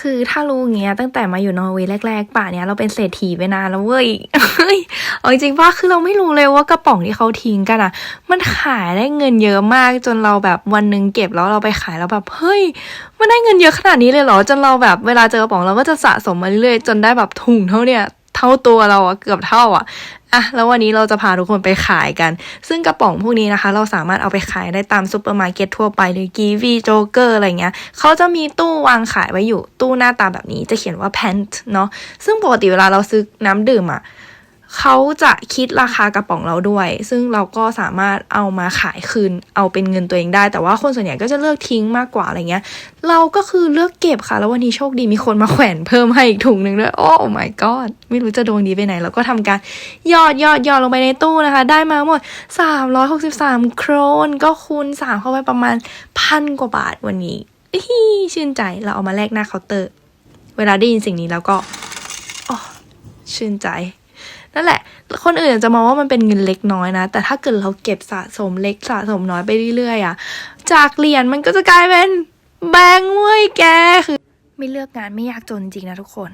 คือถ้ารู้อย่างเงี้ยตั้งแต่มาอยู่นอร์เวย์แรกๆ ป่าเนี้ยเราเป็นเศรษฐีไปนานแล้วเว้ยเฮ้ยเอาจริงว่าคือเราไม่รู้เลยว่ากระป๋องที่เขาทิ้งกันอะ มันขายได้เงินเยอะมากจนเราแบบวันหนึ่งเก็บแล้วเราไปขายแล้วแบบเฮ้ยมันได้เงินเยอะขนาดนี้เลยเหรอจนเราแบบเวลาเจอกระป๋องเราก็จะสะสมมาเรื่อยๆจนได้แบบถุงเท่าเนี้ย เท่าตัวเราอะเกือบเท่าอะอะแล้ววันนี้เราจะพาทุกคนไปขายกัน ซึ่งกระป๋องพวกนี้นะคะ เราสามารถเอาไปขายได้ตามซูเปอร์มาร์เก็ตทั่วไปเลยกีวีโจเกอร์อะไรเงี้ยเขาจะมีตู้วางขายไว้อยู่ตู้หน้าตาแบบนี้จะเขียนว่า pant เนาะซึ่งปกติเวลาเราซื้อน้ำดื่มอะ เขาจะคิดราคากระป๋องเราด้วย ซึ่งเราก็สามารถเอามาขายคืน เอาเป็นเงินตัวเองได้ แต่ว่าคนส่วนใหญ่ก็จะเลือกทิ้งมากกว่าอะไรเงี้ย เราก็คือเลือกเก็บค่ะ แล้ววันนี้โชคดีมีคนมาแขวนเพิ่มให้อีกถุงหนึ่งด้วย โอ้ my god ไม่รู้จะดวงดีไปไหนแล้วก็ทำการยอดยอดยอดลงไปในตู้นะคะ ได้มาหมด 363 โครน ก็คูณ 3 เข้าไปประมาณพันกว่าบาทวันนี้ฮีชื่นใจ เราเอามาแลกหน้าเคาน์เตอร์ เวลาได้ยินสิ่งนี้แล้วก็ อ๋อ ชื่นใจ นั่นแหละ คนอื่นจะมองว่ามันเป็นเงินเล็กน้อยนะ แต่ถ้าเกิดเราเก็บสะสมเล็กสะสมน้อยไปเรื่อยๆอะจากเหรียญมันก็จะกลายเป็นแบงค์เว้ยแกคือ ไม่เลือกงานไม่ยากจนจริงนะทุกคน